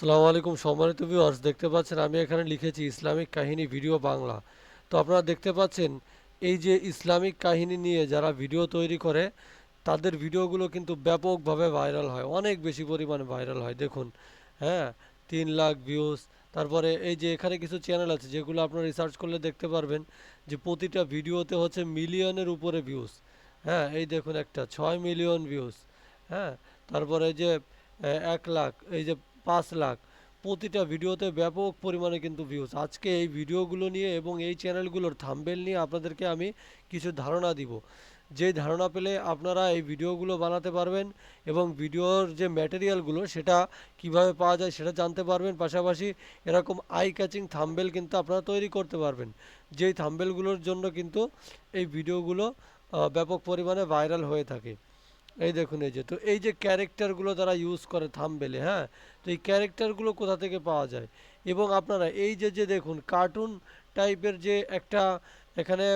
আসসালামু আলাইকুম সম্মানিত ভিউয়ার্স দেখতে পাচ্ছেন আমি এখানে লিখেছি ইসলামিক কাহিনী ভিডিও বাংলা। তো আপনারা দেখতে পাচ্ছেন, এই যে ইসলামিক কাহিনী নিয়ে যারা ভিডিও তৈরি করে, তাদের ভিডিওগুলো কিন্তু ব্যাপকভাবে ভাইরাল হয়, অনেক বেশি পরিমাণে ভাইরাল হয়। দেখুন হ্যাঁ তিন লাখ ভিউজ তারপরে এই যে এখানে কিছু চ্যানেল আছে, যেগুলো আপনারা রিসার্চ করলে দেখতে পারবেন যে প্রতিটা ভিডিওতে হচ্ছে মিলিয়নের উপরে ভিউজ হ্যাঁ এই দেখুন একটা, ছয় মিলিয়ন ভিউজ হ্যাঁ তারপরে যে এক লাখ, এই যে পাঁচ লাখ। প্রতিটা ভিডিওতে ব্যাপক পরিমাণে কিন্তু ভিউজ আজকে এই ভিডিওগুলো নিয়ে এবং এই চ্যানেলগুলোর থাম্বেল নিয়ে আপনাদেরকে আমি কিছু ধারণা দিব। যেই ধারণা পেলে আপনারা এই ভিডিওগুলো বানাতে পারবেন এবং ভিডিওর যে ম্যাটেরিয়ালগুলো সেটা কীভাবে পাওয়া যায় সেটা জানতে পারবেন। পাশাপাশি এরকম আই ক্যাচিং থাম্বেল কিন্তু আপনারা তৈরি করতে পারবেন। যেই থাম্বেলগুলোর জন্য কিন্তু এই ভিডিওগুলো ব্যাপক পরিমাণে ভাইরাল হয়ে থাকে। এই দেখুন, এই যে, তো এই যে ক্যারেক্টারগুলো তারা ইউজ করে থামবেলে হ্যাঁ? তো এই ক্যারেক্টারগুলো কোথা থেকে পাওয়া যায়? এবং আপনারা এই যে যে দেখুন কার্টুন টাইপের যে একটা এখানে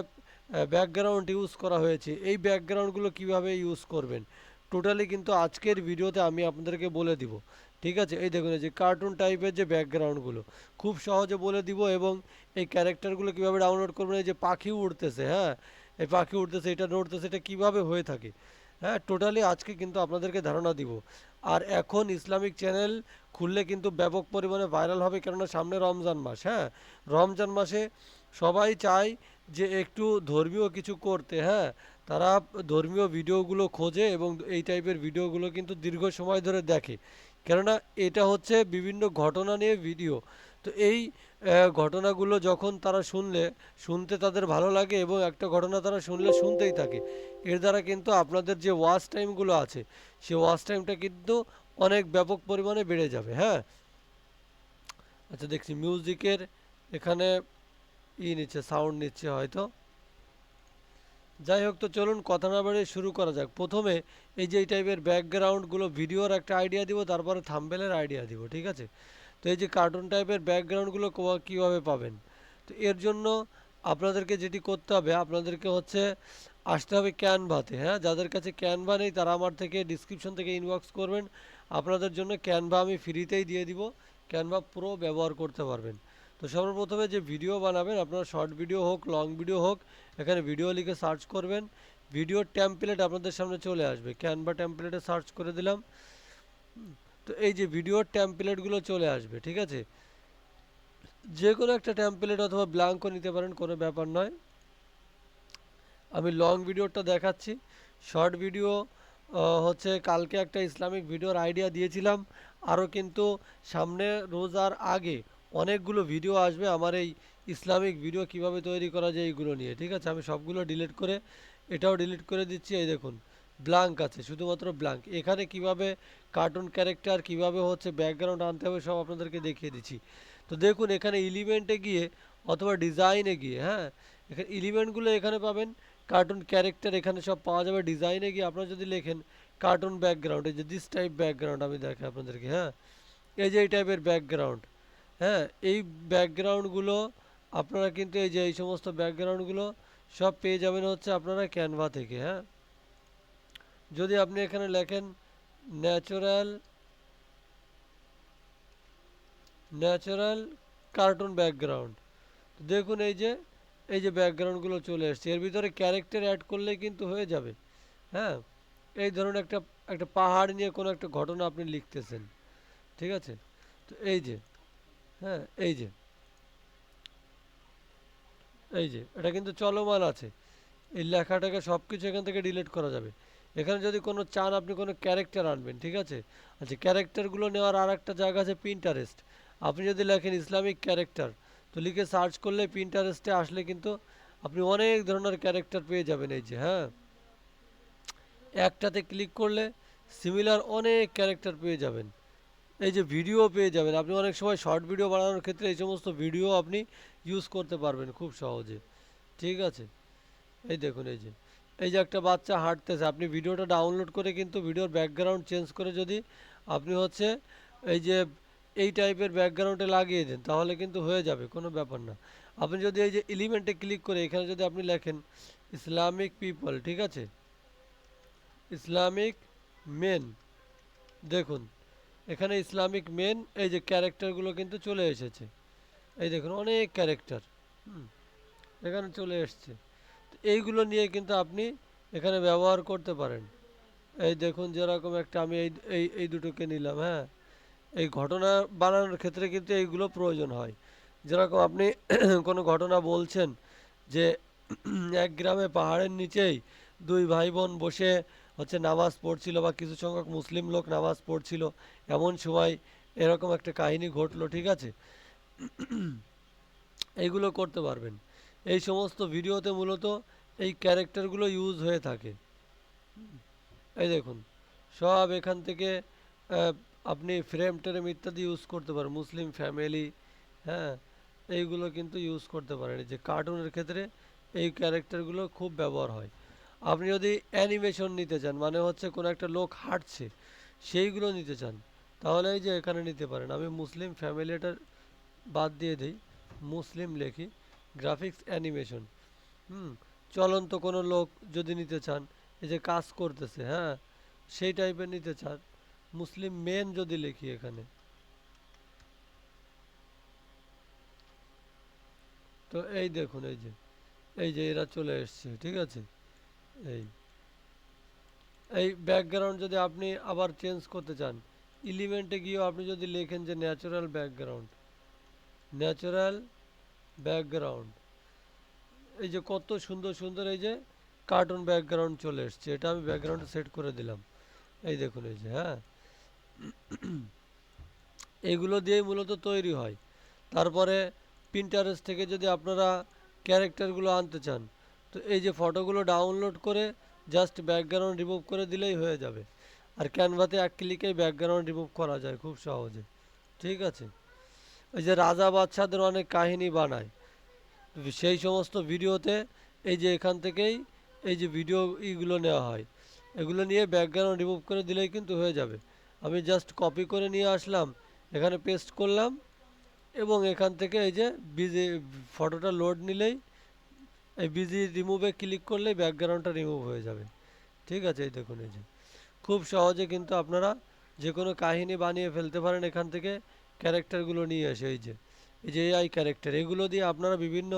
ব্যাকগ্রাউন্ড ইউজ করা হয়েছে, এই ব্যাকগ্রাউন্ডগুলো কীভাবে ইউজ করবেন? টোটালি কিন্তু আজকের ভিডিওতে আমি আপনাদেরকে বলে দিব, ঠিক আছে? এই দেখুন, এই যে কার্টুন টাইপের যে ব্যাকগ্রাউন্ডগুলো খুব সহজে বলে দিব এবং এই ক্যারেক্টারগুলো কীভাবে ডাউনলোড করবেন? এই যে পাখি উড়তেছে হ্যাঁ? এই পাখি উড়তেছে, এটা নড়তেছে, এটা কীভাবে হয়ে থাকে? হ্যাঁ টোটালি আজকে কিন্তু আপনাদেরকে ধারণা দিব। আর এখন ইসলামিক চ্যানেল খুললে কিন্তু ব্যাপক পরিমাণে ভাইরাল হবে কেননা সামনে রমজান মাস হ্যাঁ? রমজান মাসে সবাই চায় যে একটু ধর্মীয় কিছু করতে হ্যাঁ? তারা ধর্মীয় ভিডিওগুলো খোঁজে এবং এই টাইপের ভিডিওগুলো কিন্তু দীর্ঘ সময় ধরে দেখে। কেননা এটা হচ্ছে বিভিন্ন ঘটনা নিয়ে ভিডিও তো এই ঘটনাগুলো যখন তারা শুনলে, শুনতে তাদের ভালো লাগে এবং একটা ঘটনা তারা শুনলে শুনতেই থাকে। এর দ্বারা কিন্তু আপনাদের যে ওয়াচ টাইমগুলো আছে সেই ওয়াচ টাইমটা কিন্তু অনেক ব্যাপক পরিমাণে বেড়ে যাবে হ্যাঁ? আচ্ছা দেখছি মিউজিকের এখানে ই নিচ্ছে, সাউন্ড নিচ্ছে হয়তো। যাই হোক, তো চলুন কথা না বাড়িয়ে শুরু করা যাক। প্রথমে এই যে এই টাইপের ব্যাকগ্রাউন্ডগুলো ভিডিওর একটা আইডিয়া দিব, তারপরে থাম্বেলের আইডিয়া দিব, ঠিক আছে? তো এই যে কার্টুন টাইপের ব্যাকগ্রাউন্ডগুলো কীভাবে পাবেন? তো এর জন্য আপনাদেরকে যেটি করতে হবে, আপনাদেরকে হচ্ছে আসতে হবে ক্যানভাতে হ্যাঁ? যাদের কাছে ক্যানভা নেই, তারা আমার থেকে ডিসক্রিপশন থেকে ইনবক্স করবেন। আপনাদের জন্য ক্যানভা আমি ফ্রিতেই দিয়ে দিব। ক্যানভা প্রো ব্যবহার করতে পারবেন। তো সর্বপ্রথমে যে ভিডিও বানাবেন, আপনার শর্ট ভিডিও হোক লং ভিডিও হোক, এখানে ভিডিও লিখে সার্চ করবেন। ভিডিও ট্যাম্পলেট আপনাদের সামনে চলে আসবে। ক্যানভা ট্যাম্পলেটে সার্চ করে দিলাম। তো এই যে ভিডিওর ট্যাম্পলেটগুলো চলে আসবে, ঠিক আছে? যে কোনো একটা ট্যাম্পলেট অথবা ব্ল্যাঙ্কও নিতে পারেন, কোনো ব্যাপার নয়। আমি লং ভিডিওটা দেখাচ্ছি। শর্ট ভিডিও হচ্ছে কালকে একটা ইসলামিক ভিডিওর আইডিয়া দিয়েছিলাম। আরও কিন্তু সামনে রোজার আগে অনেকগুলো ভিডিও আসবে আমার এই ইসলামিক ভিডিও কীভাবে তৈরি করা যায় এইগুলো নিয়ে, ঠিক আছে? আমি সবগুলো ডিলিট করে, এটাও ডিলিট করে দিচ্ছি, এই দেখুন। ব্ল্যাঙ্ক আছে, শুধুমাত্র ব্ল্যাঙ্ক এখানে কীভাবে কার্টুন ক্যারেক্টার কীভাবে হচ্ছে ব্যাকগ্রাউন্ড আনতে হবে সব আপনাদেরকে দেখিয়ে দিচ্ছি। তো দেখুন, এখানে এলিমেন্টে গিয়ে অথবা ডিজাইনে গিয়ে হ্যাঁ এখানে এলিমেন্টগুলো এখানে পাবেন। কার্টুন ক্যারেক্টার এখানে সব পাওয়া যাবে। ডিজাইনে গিয়ে আপনারা যদি লেখেন কার্টুন ব্যাকগ্রাউন্ড এই যে দিস টাইপ ব্যাকগ্রাউন্ড আমি দেখাই আপনাদেরকে হ্যাঁ এই যে এই টাইপের ব্যাকগ্রাউন্ড হ্যাঁ এই ব্যাকগ্রাউন্ডগুলো আপনারা কিন্তু এই যে এই সমস্ত ব্যাকগ্রাউন্ডগুলো সব পেয়ে যাবেন হচ্ছে আপনারা ক্যানভা থেকে হ্যাঁ। যদি আপনি এখানে লেখেন ন্যাচারাল ন্যাচারাল কার্টুন ব্যাকগ্রাউন্ড দেখুন এই যে এই যে ব্যাকগ্রাউন্ডগুলো চলে এসছে। এর ভিতরে ক্যারেক্টার অ্যাড করলে কিন্তু হয়ে যাবে। হ্যাঁ? এই ধরুন একটা একটা পাহাড় নিয়ে কোনো একটা ঘটনা আপনি লিখতেছেন। ঠিক আছে? তো এই যে হ্যাঁ এই যে এই যে, এটা কিন্তু চলমান আছে। এই লেখাটাকে সব কিছু এখান থেকে ডিলিট করা যাবে। এখানে যদি কোনো চান, আপনি কোনো ক্যারেক্টার আনবেন, ঠিক আছে? আচ্ছা ক্যারেক্টারগুলো নেওয়ার আর একটা জায়গা আছে পিন্টারেস্ট আপনি যদি লেখেন ইসলামিক ক্যারেক্টার তো লিখে সার্চ করলে পিন্টারেস্টে আসলে কিন্তু আপনি অনেক ধরনের ক্যারেক্টার পেয়ে যাবেন এই যে হ্যাঁ? একটাতে ক্লিক করলে সিমিলার অনেক ক্যারেক্টার পেয়ে যাবেন। এই যে ভিডিও পেয়ে যাবেন। আপনি অনেক সময় শর্ট ভিডিও বানানোর ক্ষেত্রে এই সমস্ত ভিডিও আপনি ইউজ করতে পারবেন খুব সহজে। ঠিক আছে? এই দেখুন, এই যে। এই যে একটা বাচ্চা হাঁটতেছে, আপনি ভিডিওটা ডাউনলোড করে কিন্তু ভিডিওর ব্যাকগ্রাউন্ড চেঞ্জ করে যদি আপনি হচ্ছে এই যে এই টাইপের ব্যাকগ্রাউন্ডে লাগিয়ে দেন, তাহলে কিন্তু হয়ে যাবে, কোনো ব্যাপার না। আপনি যদি এই যে এলিমেন্টে ক্লিক করে, এখানে যদি আপনি লেখেন ইসলামিক পিপল ঠিক আছে? ইসলামিক মেন দেখুন, এখানে ইসলামিক মেন এই যে ক্যারেক্টারগুলো কিন্তু চলে এসেছে। এই দেখুন, অনেক ক্যারেক্টার হুম, এখানে চলে এসছে। এইগুলো নিয়ে কিন্তু আপনি এখানে ব্যবহার করতে পারেন। এই দেখুন যেরকম একটা আমি এই এই এই দুটোকে নিলাম হ্যাঁ? এই ঘটনা বানানোর ক্ষেত্রে কিন্তু এইগুলো প্রয়োজন হয়। যেরকম আপনি কোনো ঘটনা বলছেন যে এক গ্রামে পাহাড়ের নিচেই দুই ভাই বোন বসে হচ্ছে নামাজ পড়ছিল বা কিছু সংখ্যক মুসলিম লোক নামাজ পড়ছিল, এমন সময় এরকম একটা কাহিনী ঘটলো, ঠিক আছে? এইগুলো করতে পারবেন। এই সমস্ত ভিডিওতে মূলত এই ক্যারেক্টারগুলো ইউজ হয়ে থাকে। এই দেখুন, সব এখান থেকে আপনি ফ্রেম ট্রেম ইত্যাদি ইউজ করতে পারেন মুসলিম ফ্যামিলি হ্যাঁ এইগুলো কিন্তু ইউজ করতে পারেন। যে কার্টুনের ক্ষেত্রে এই ক্যারেক্টারগুলো খুব ব্যবহার হয়। আপনি যদি অ্যানিমেশন নিতে চান মানে হচ্ছে কোনো একটা লোক হাঁটছে, সেইগুলো নিতে চান, তাহলে এই যে এখানে নিতে পারেন। আমি মুসলিম ফ্যামিলিটার বাদ দিয়ে দিই মুসলিম লেখি। গ্রাফিক্স অ্যানিমেশন হুম, চলন্ত কোনো লোক যদি নিতে চান, এই যে কাজ করতেছে হ্যাঁ সেই টাইপের নিতে চান, মুসলিম মেন যদি লিখি এখানে। তো এই দেখুন, এই যে এই যে এরা চলে এসছে, ঠিক আছে? এই এই ব্যাকগ্রাউন্ড যদি আপনি আবার চেঞ্জ করতে চান এলিমেন্টে গিয়েও আপনি যদি লেখেন যে ন্যাচারাল ব্যাকগ্রাউন্ড ন্যাচারাল ব্যাকগ্রাউন্ড। এই যে কত সুন্দর সুন্দর এই যে কার্টুন ব্যাকগ্রাউন্ড চলে এসছে এটা আমি ব্যাকগ্রাউন্ড সেট করে দিলাম। এই দেখুন এই যে হ্যাঁ। এগুলো দিয়েই মূলত তৈরি হয়। তারপরে প্রিন্টারেস্ট থেকে যদি আপনারা ক্যারেক্টারগুলো আনতে চান তো এই যে ফটোগুলো ডাউনলোড করে জাস্ট ব্যাকগ্রাউন্ড রিমুভ করে দিলেই হয়ে যাবে। আর ক্যানভাতে এক ক্লিকেই ব্যাকগ্রাউন্ড রিমুভ করা যায় খুব সহজে। ঠিক আছে? ওই যে রাজা বাচ্চাদের অনেক কাহিনী বানায়। সেই সমস্ত ভিডিওতে এই যে এখান থেকেই এই যে ভিডিও ইগুলো নেওয়া হয়। এগুলো নিয়ে ব্যাকগ্রাউন্ড রিমুভ করে দিলেই কিন্তু হয়ে যাবে। আমি জাস্ট কপি করে নিয়ে আসলাম, এখানে পেস্ট করলাম এবং এখান থেকে এই যে বিজি ফটোটা লোড নিলেই এই বিজি রিমুভে ক্লিক করলেই ব্যাকগ্রাউন্ডটা রিমুভ হয়ে যাবে। ঠিক আছে, এই দেখুন এই যে। খুব সহজে কিন্তু আপনারা যে কোনো কাহিনী বানিয়ে ফেলতে পারেন এখান থেকে। ক্যারেক্টারগুলো নিয়ে এসে এই যে এই যে এআই ক্যারেক্টার এগুলো দিয়ে আপনারা বিভিন্ন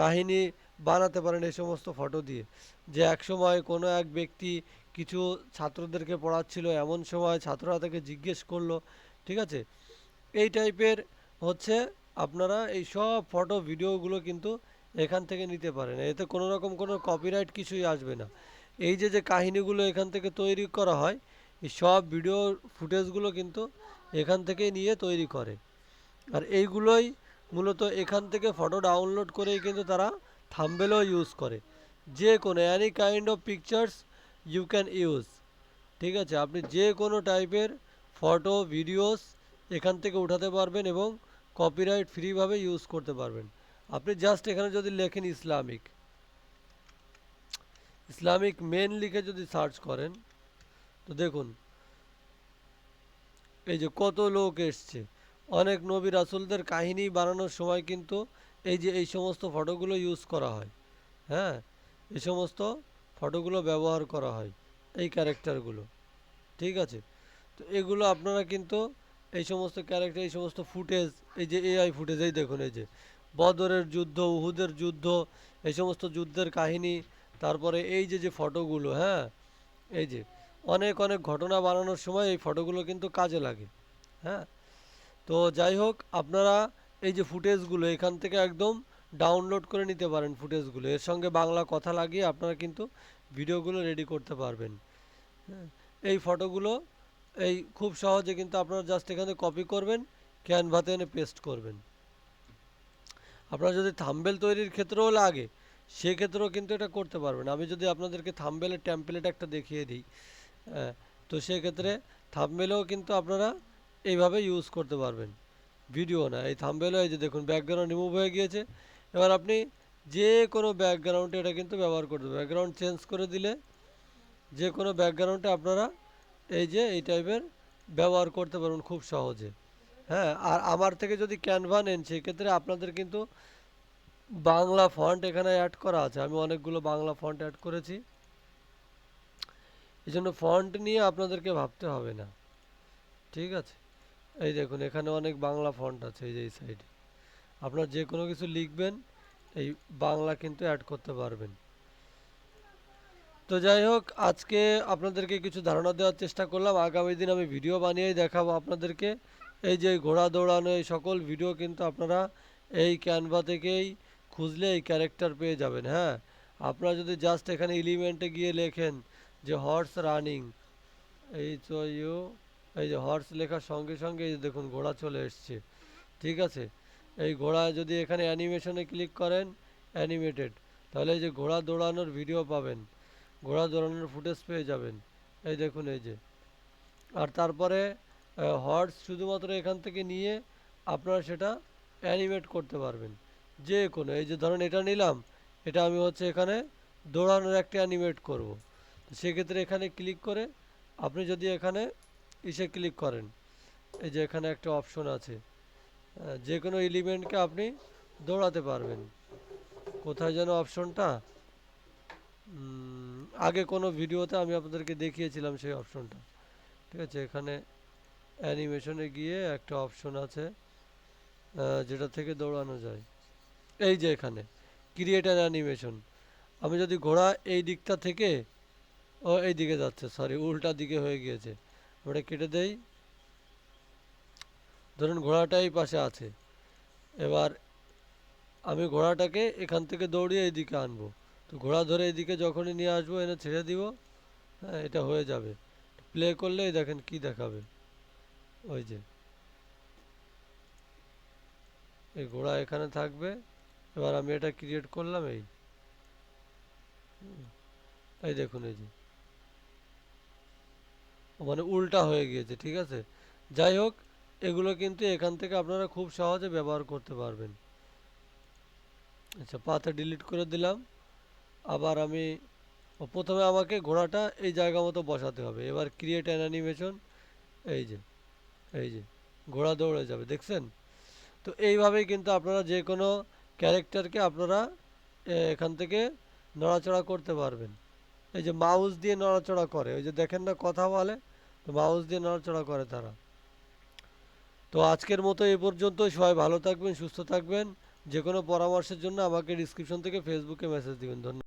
কাহিনী বানাতে পারেন এই সমস্ত ফটো দিয়ে। যে এক সময় কোনো এক ব্যক্তি কিছু ছাত্রদেরকে পড়াচ্ছিল, এমন সময় ছাত্ররা তাকে জিজ্ঞেস করল, ঠিক আছে? এই টাইপের হচ্ছে আপনারা এই সব ফটো ভিডিওগুলো কিন্তু এখান থেকে নিতে পারেন। এতে কোনো রকম কোনো কপিরাইট কিছুই আসবে না। এই যে যে কাহিনীগুলো এখান থেকে তৈরি করা হয়, এই সব ভিডিও ফুটেজগুলো কিন্তু এখান থেকেই নিয়ে তৈরি করে। আর এইগুলোই মূলত এখান থেকে ফটো ডাউনলোড করেই কিন্তু তারা থাম্বেলও ইউজ করে। যে কোনো any kind of pictures you can use ঠিক আছে? আপনি যে কোনো টাইপের ফটো ভিডিওস এখান থেকে উঠাতে পারবেন এবং কপিরাইট ফ্রিভাবে ইউজ করতে পারবেন। আপনি জাস্ট এখানে যদি লেখেন ইসলামিক ইসলামিক মেন লিখে যদি সার্চ করেন, তো দেখুন এই যে কত লোক এসছে। অনেক নবী রাসূলদের কাহিনী বানানোর সময় কিন্তু এই যে এই সমস্ত ফটোগুলো ইউজ করা হয়। হ্যাঁ? এই সমস্ত ফটোগুলো ব্যবহার করা হয় এই ক্যারেক্টারগুলো ঠিক আছে? তো এগুলো আপনারা কিন্তু এই সমস্ত ক্যারেক্টার এই সমস্ত ফুটেজ এই যে এআই ফুটেজ এই দেখুন এই যে। বদরের যুদ্ধ, উহুদের যুদ্ধ, এই সমস্ত যুদ্ধের কাহিনী, তারপরে এই যে যে ফটোগুলো হ্যাঁ? এই যে অনেক অনেক ঘটনা বানানোর সময় এই ফটোগুলো কিন্তু কাজে লাগে হ্যাঁ? তো যাই হোক, আপনারা এই যে ফুটেজগুলো এখান থেকে একদম ডাউনলোড করে নিতে পারেন ফুটেজগুলো। এর সঙ্গে বাংলা কথা লাগিয়ে আপনারা কিন্তু ভিডিওগুলো রেডি করতে পারবেন হ্যাঁ? এই ফটোগুলো এই খুব সহজে কিন্তু আপনারা জাস্ট এখানে কপি করবেন ক্যানভাতে এনে পেস্ট করবেন। আপনারা যদি থাম্বেল তৈরির ক্ষেত্রেও লাগে, সেক্ষেত্রেও কিন্তু এটা করতে পারবেন। আমি যদি আপনাদেরকে থাম্বেলের ট্যাম্পলেট একটা দেখিয়ে দিই। তো সেক্ষেত্রে থাম্বেলেও কিন্তু আপনারা এইভাবে ইউজ করতে পারবেন। ভিডিও না, এই থাম্বেলও এই যে দেখুন ব্যাকগ্রাউন্ড রিমুভ হয়ে গিয়েছে। এবার আপনি যে কোনো ব্যাকগ্রাউন্ডে এটা কিন্তু ব্যবহার করতে ব্যাকগ্রাউন্ড চেঞ্জ করে দিলে যে কোনো ব্যাকগ্রাউন্ডে আপনারা এই যে এই টাইপের ব্যবহার করতে পারবেন খুব সহজে। হ্যাঁ আর আমার থেকে যদি ক্যানভা নেন, সেক্ষেত্রে আপনাদের কিন্তু বাংলা ফন্ট এখানে অ্যাড করা আছে। আমি অনেকগুলো বাংলা ফন্ট অ্যাড করেছি। এই জন্য ফন্ট নিয়ে আপনাদেরকে ভাবতে হবে না। ঠিক আছে? এই দেখুন, এখানে অনেক বাংলা ফন্ট আছে এই যে এই সাইডে আপনার যে কোনো কিছু লিখবেন, এই বাংলা কিন্তু অ্যাড করতে পারবেন। তো যাই হোক, আজকে আপনাদেরকে কিছু ধারণা দেওয়ার চেষ্টা করলাম। আগামী দিন আমি ভিডিও বানিয়েই দেখাবো আপনাদেরকে। এই যে ঘোড়া দৌড়ানো, এই সকল ভিডিও কিন্তু আপনারা এই ক্যানভা থেকেই খুঁজলে এই ক্যারেক্টার পেয়ে যাবেন হ্যাঁ? আপনারা যদি জাস্ট এখানে এলিমেন্টে গিয়ে লেখেন যে হর্স রানিং এই তো ইউ, এই যে হর্স লেখার সঙ্গে সঙ্গে এই দেখুন ঘোড়া চলে এসছে, ঠিক আছে? এই ঘোড়া যদি এখানে অ্যানিমেশনে ক্লিক করেন অ্যানিমেটেড তাহলে এই যে ঘোড়া দৌড়ানোর ভিডিও পাবেন, ঘোড়া দৌড়ানোর ফুটেজ পেয়ে যাবেন, এই দেখুন এই যে। আর তারপরে হর্স শুধুমাত্র এখান থেকে নিয়ে আপনারা সেটা অ্যানিমেট করতে পারবেন, যে কোনো, এই যে ধরেন এটা নিলাম, এটা আমি হচ্ছে এখানে দৌড়ানোর একটা অ্যানিমেট করব। সেক্ষেত্রে এখানে ক্লিক করে আপনি যদি এখানে ইসে ক্লিক করেন, এই যে এখানে একটা অপশন আছে যে কোনো এলিমেন্টকে আপনি দৌড়াতে পারবেন। কোথায় যেন অপশনটা আগে কোনো ভিডিওতে আমি আপনাদেরকে দেখিয়েছিলাম সেই অপশনটা ঠিক আছে, এখানে অ্যানিমেশনে গিয়ে একটা অপশন আছে যেটা থেকে দৌড়ানো যায়। এই যে এখানে ক্রিয়েট অ্যান অ্যানিমেশন আমি যদি ঘোড়া এই দিকটা থেকে ও এই দিকে যাচ্ছে সরি উল্টা দিকে হয়ে গিয়েছে। ওটা কেটে দেই। ধরুন ঘোড়াটা এই পাশে আছে। এবার আমি ঘোড়াটাকে এখান থেকে দৌড়িয়ে এইদিকে আনব। তো ঘোড়া ধরে এদিকে যখনই নিয়ে আসব, এনে ছেড়ে দিব হ্যাঁ এটা হয়ে যাবে। প্লে করলেই দেখেন কি দেখাবে। ওই যে। এই ঘোড়া এখানে থাকবে। এবার আমি এটা ক্রিয়েট করলাম এই। এই দেখুন এই যে। মানে উল্টা হয়ে গিয়েছে, ঠিক আছে? যাই হোক, এগুলো কিন্তু এখান থেকে আপনারা খুব সহজে ব্যবহার করতে পারবেন। আচ্ছা পাতা ডিলিট করে দিলাম। আবার আমি প্রথমে আমাকে ঘোড়াটা এই জায়গা মতো বসাতে হবে। এবার ক্রিয়েট অ্যান অ্যানিমেশন এই যে এই যে, ঘোড়া দৌড়ে যাবে, দেখছেন? তো এইভাবেই কিন্তু আপনারা যে কোনো ক্যারেক্টারকে আপনারা এখান থেকে নড়াচড়া করতে পারবেন। এই যে মাউস দিয়ে নড়াচড়া করে, ওই যে দেখেন না, কথা বলে তো মাউস দিয়ে নড়াচড়া করে তারা। তো আজকের মতো এ পর্যন্ত সবাই ভালো থাকবেন, সুস্থ থাকবেন। যে কোনো পরামর্শের জন্য আমাকে ডিসক্রিপশন থেকে ফেসবুকে মেসেজ দিবেন। ধন্যবাদ।